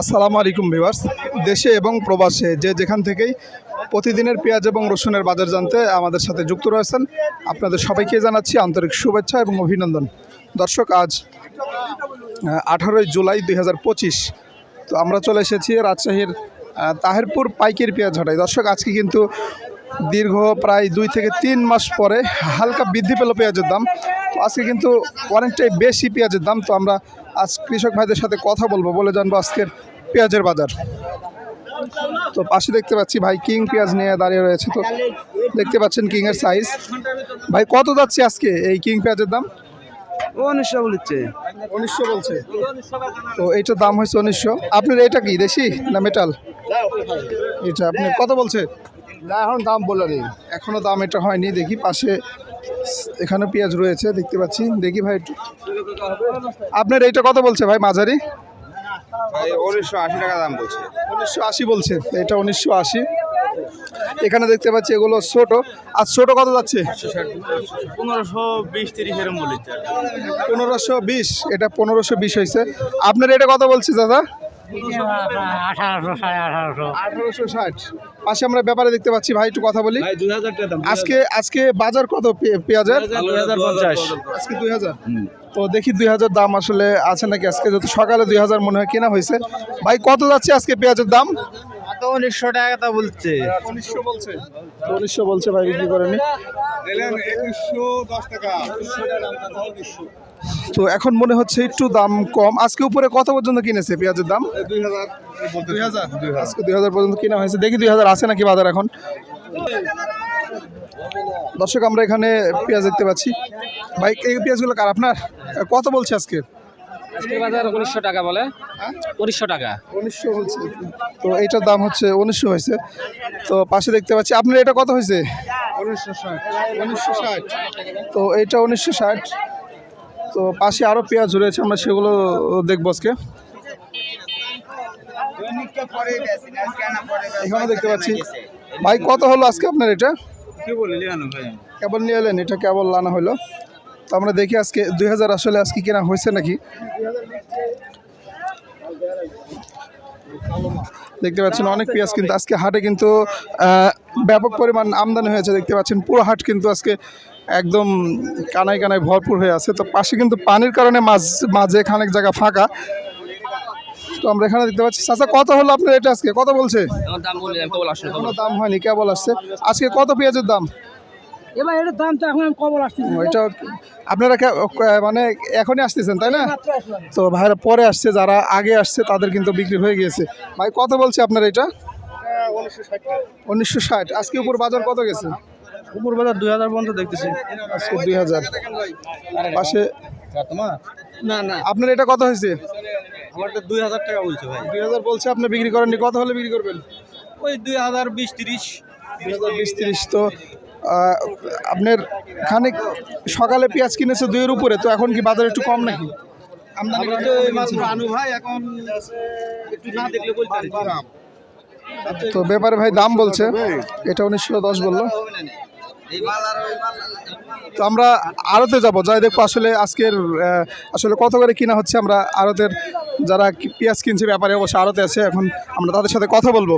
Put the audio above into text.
আসসালামু আলাইকুম ভিউয়ার্স। দেশে এবং প্রবাসে যে যেখান থেকেই প্রতিদিনের পেঁয়াজ এবং রসুনের বাজার জানতে আমাদের সাথে যুক্ত রয়েছেন, আপনাদের সবাইকে জানাচ্ছি আন্তরিক শুভেচ্ছা এবং অভিনন্দন। দর্শক, আজ আঠারোই জুলাই দুই হাজার পঁচিশ, তো আমরা চলে এসেছি রাজশাহীর তাহেরপুর পাইকের পেঁয়াজ হাটায় দর্শক, আজকে কিন্তু দীর্ঘ প্রায় দুই থেকে তিন মাস পরে হালকা বৃদ্ধি পেল পেঁয়াজের দাম। আজকে কিন্তু অনেকটাই বেশি পেঁয়াজের দাম তো আমরা আজ কৃষক ভাইদের সাথে কথা বলব বলে জানব আজকের পেঁয়াজের বাজার। তো পাশে দেখতে পাচ্ছি ভাই কিং পেঁয়াজ নিয়ে দাঁড়িয়ে রয়েছে তো দেখতে পাচ্ছেন কিং এর সাইজ ভাই কত যাচ্ছে আজকে এই কিং পেঁয়াজের দাম? উনিশশো বলছে। উনিশশো বলছে। তো এইটার দাম হয়েছে উনিশশো। আপনার এটা কি দেশি না মেটাল এটা আপনি কত বলছে? এখন দাম বলে নেই। এখনও দাম এটা হয়নি দেখি পাশে এখানে পেঁয়াজ রয়েছে দেখতে পাচ্ছি। দেখি ভাই একটু। আপনার এইটা কত বলছে ভাই মাঝারি? উনিশশো আশি টাকা দাম বলছে। উনিশশো আশি বলছে এটা উনিশশো আশি। এখানে দেখতে পাচ্ছি এগুলো ছোট। আর ছোট কত যাচ্ছে? পনেরোশো বিশ তিরিশ এরম বলেছে পনেরোশো বিশ এটা পনেরোশো বিশ হয়েছে। আপনার এটা কত বলছে দাদা? আঠারোশো সাড়ে আঠারোশো আঠারোশো ষাট। পাশে আমরা ব্যাপারে দেখতে পাচ্ছি ভাই একটু কথা বলি। ভাই দুই হাজার টাকা দাম। আজকে আজকে বাজার কত পেঁয়াজের? দুই হাজার পঞ্চাশ। আজকে দুই হাজার। তো দেখি দুই হাজার দাম আসলে আছে নাকি? আজকে যত সকালে দুই হাজার মনে হয় কেনা হয়েছে। ভাই কত যাচ্ছে আজকে পেঁয়াজের দাম? উনিশশো টাকা তা বলছে। উনিশশো বলছে। উনিশশো বলছে ভাই বিক্রি করেনি তো এখন মনে হচ্ছে একটু দাম কম। আজকে উপরে কত পর্যন্ত কিনেছে পেঁয়াজের দাম? আজকে দুই হাজার পর্যন্ত কিনা হয়েছে। দেখি দুই হাজার আছে নাকি বাজার এখন। দর্শক আমরা এখানে পেঁয়াজ দেখতে পাচ্ছি। ভাই এই পেঁয়াজগুলো কার? আপনার? কত বলছে আজকে? আজকে বাজার উনিশশো টাকা বলে। উনিশশো টাকা। উনিশশো বলছে তো এইটার দাম হচ্ছে উনিশশো হয়েছে। তো পাশে দেখতে পাচ্ছি আপনার এটা কত হয়েছে? উনিশশো ষাট। উনিশশো ষাট। তো এইটা উনিশশো ষাট। তো পাশে আরও পেঁয়াজ রয়েছে আমরা সেগুলো দেখব আজকে। এখানে দেখতে পাচ্ছি। ভাই কত হলো আজকে আপনার এটা? কেবল নিয়ে এলেন এটা কেবল আনা হলো। তো আমরা দেখি আজকে দুই হাজার আসলে আজকে কেনা হয়েছে নাকি? দেখতে পাচ্ছেন অনেক পেঁয়াজ কিন্তু আজকে হাটে কিন্তু ব্যাপক পরিমাণ আমদানি হয়েছে। দেখতে পাচ্ছেন পুরো হাট কিন্তু আজকে একদম কানায় কানায় ভরপুর হয়ে আছে। তো পাশে কিন্তু পানির কারণে মাঝ মাঝে খানিক জায়গা ফাঁকা। তো আমরা এখানে দেখতে পাচ্ছি চাচা কত হলো আপনার এটা আজকে? কত বলছে? দাম হয়নি কেবল আসছে। আজকে কত পেঁয়াজের দাম? এবার এটার দাম তো এখন কবল আসতেছে। ওইটা আপনারা কে- মানে এখনই আসতেছেন তাই না? তো ভাইরা পরে আসছে যারা আগে আসছে তাদের কিন্তু বিক্রি হয়ে গিয়েছে। ভাই কত বলছে আপনার এটা? উনিশশো ষাট। আজকে উপর বাজার কত গেছে? উপর বাজার দুই হাজার পর্যন্ত দেখতেছি। আজকে দুই হাজার। পাশে না না। আপনার এটা কত হয়েছে? আমার তো দুই হাজার টাকা বলছে ভাই। দুই হাজার বলছে আপনি বিক্রি করেননি। কত হলে বিক্রি করবেন? ওই দুই হাজার বিশ তিরিশ। দুই হাজার বিশ তিরিশ তো আপনার খানিক সকালে পেঁয়াজ কিনেছে দুইয়ের উপরে তো এখন কি বাজার একটু কম নাকি? তো ব্যাপারে ভাই দাম বলছে এটা উনিশশো দশ বলল। তো আমরা আড়তে যাব যাই দেখব আসলে আজকের আসলে কত করে কিনা হচ্ছে আমরা আড়তের যারা পেঁয়াজ কিনছে ব্যাপারে অবশ্যই আড়তে আছে এখন আমরা তাদের সাথে কথা বলব।